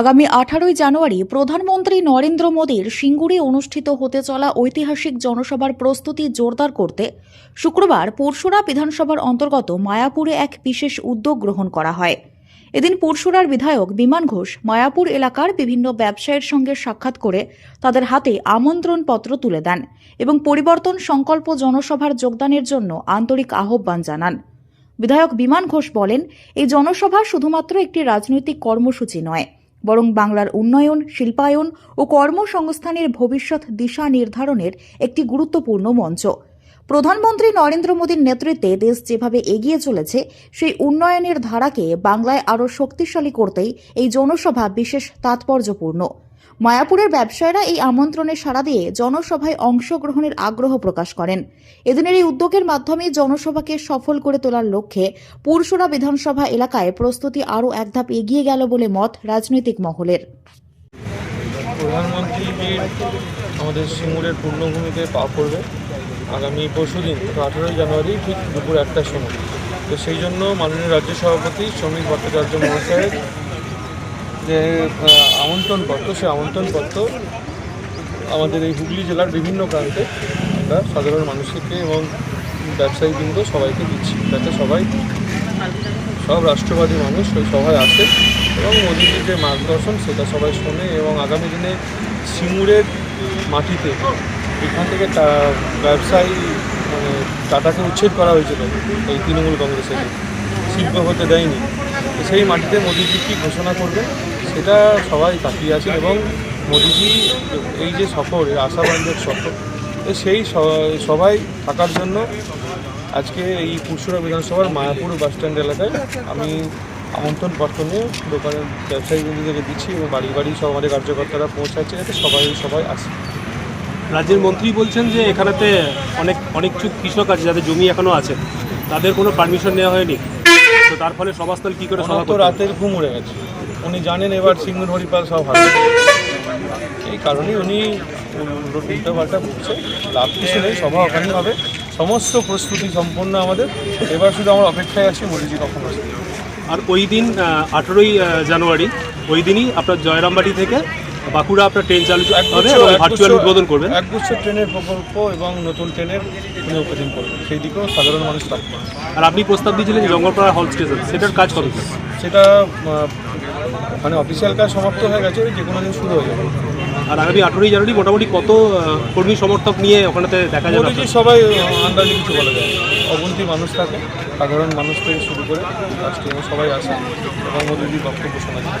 আগামী আঠারোই জানুয়ারি প্রধানমন্ত্রী নরেন্দ্র মোদীর সিঙ্গুরে অনুষ্ঠিত হতে চলা ঐতিহাসিক জনসভার প্রস্তুতি জোরদার করতে শুক্রবার পরশুরা বিধানসভার অন্তর্গত মায়াপুরে এক বিশেষ উদ্যোগ গ্রহণ করা হয়। এদিন পরশুরার বিধায়ক বিমান ঘোষ মায়াপুর এলাকার বিভিন্ন ব্যবসায়ীর সঙ্গে সাক্ষাৎ করে তাদের হাতে আমন্ত্রণপত্র তুলে দেন এবং পরিবর্তন সংকল্প জনসভার যোগদানের জন্য আন্তরিক আহ্বান জানান। বিধায়ক বিমান ঘোষ বলেন, এই জনসভা শুধুমাত্র একটি রাজনৈতিক কর্মসূচি নয় বরং বাংলার উন্নয়ন শিল্পায়ন ও কর্মসংস্থানের ভবিষ্যৎ দিশা নির্ধারণের একটি গুরুত্বপূর্ণ মঞ্চ। প্রধানমন্ত্রী নরেন্দ্র মোদীর নেতৃত্বে দেশ যেভাবে এগিয়ে চলেছে, সেই উন্নয়নের ধারাকে বাংলায় আরও শক্তিশালী করতেই এই জনসভা বিশেষ তাৎপর্যপূর্ণ। মায়াপুরের ব্যবসায়ীরা এই আমন্ত্রণে সাড়া দিয়ে জনসভায় অংশগ্রহণের আগ্রহ প্রকাশ করেন। এদিনের এই উদ্যোগের মাধ্যমে জনসভাকে সফল করে তোলার লক্ষ্যে পুরসুরা বিধানসভা এলাকায় প্রস্তুতি আরও এক ধাপ এগিয়ে গেল বলে মত রাজনৈতিক মহলের। প্রধানমন্ত্রীজির আমাদের সিঙ্গুরের পূর্ণভূমিতে পা পড়বে আগামী পরশু দিন আঠারোই জানুয়ারি ঠিক দুপুর একটার সময়। তো সেই জন্য মাননীয় রাজ্য সভাপতি শ্রমিক ভট্টাচার্য মহাশয়ের যে আমন্ত্রণপত্র, সেই আমন্ত্রণপত্র আমাদের এই হুগলি জেলার বিভিন্ন প্রান্তে আমরা সাধারণ মানুষকে এবং ব্যবসায়ীবৃন্দ সবাইকে দিচ্ছি। যাতে সবাই, সব রাষ্ট্রবাদী মানুষ ওই সভায় আসে এবং মোদীজির যে মার্গদর্শন সেটা সবাই শোনে এবং আগামী দিনে সিঙ্গুরের মাটিতে এখান থেকে ব্যবসায়ী মানে টাটাকে উচ্ছেদ করা হয়েছিল এই তৃণমূল কংগ্রেসের শিল্প হতে দেয়নি। সেই মাটিতে মোদীজি কী ঘোষণা করবে, সেটা সবাই তাকিয়ে আছেন এবং মোদীজি এই যে সফর আশাবাঞ্জক সফর সেই সবাই থাকার জন্য আজকে এই পুরসুরা বিধানসভার মায়াপুর বাস স্ট্যান্ড এলাকায় আমি আমন্ত্রণ পত্র দোকানের ব্যবসায়ী বন্ধুদেরকে দিচ্ছি এবং বাড়ি বাড়ি সব আমাদের কার্যকর্তারা পৌঁছাচ্ছে যাতে সবাই সবাই আসে। রাজ্যের মন্ত্রী বলছেন যে এখানেতে অনেক অনেক কিছু কৃষক আছে যাদের জমি এখনও আছে। তাদের কোনো পারমিশন নেওয়া হয়নি। তো তার ফলে সভাস্থল কি করে সভা তো রাতের ঘুম উড়ে গেছে। উনি জানেন এবার সিঙ্গুর হরিপাল সব এই কারণেই উনি উল্টো পাল্টা বলছে। লাভ কিছু নেই সভা ওখানেই হবে। সমস্ত প্রস্তুতি সম্পন্ন আমাদের। এবার শুধু আমার অপেক্ষায় আছে মোদিজি কখন আসবে। আর ওই দিন আঠেরোই জানুয়ারি ওই দিনই আপনার জয়রামবাটি থেকে বাঁকুড়া আপনার ট্রেন চালু হবে ভার্চুয়াল উদ্বোধন করবেন? একগুচ্ছ ট্রেনের প্রকল্প এবং নতুন ট্রেনের ওপেনিং করবেন। সেই দিকেও সাধারণ মানুষ থাকবে আর আপনি প্রস্তাব দিয়েছিলেন যে জঙ্গলপাড়া হল স্টেশন সেটার কাজ কবে? সেটা মানে অফিসিয়াল কাজ সমাপ্ত হয়ে গেছে যে কোনো দিন শুরু হয়ে যাবে। আর আগামী আঠেরোই জানুয়ারি মোটামুটি কত কর্মী সমর্থক নিয়ে ওখানেতে দেখা যাবে মোদিজি সবাই আন্দাজে কিছু বলা যায় অবন্তি মানুষ থাকে সাধারণ মানুষ থেকে শুরু করে সবাই আসে। এবং মোদিজির বক্তব্য শোনা যায়।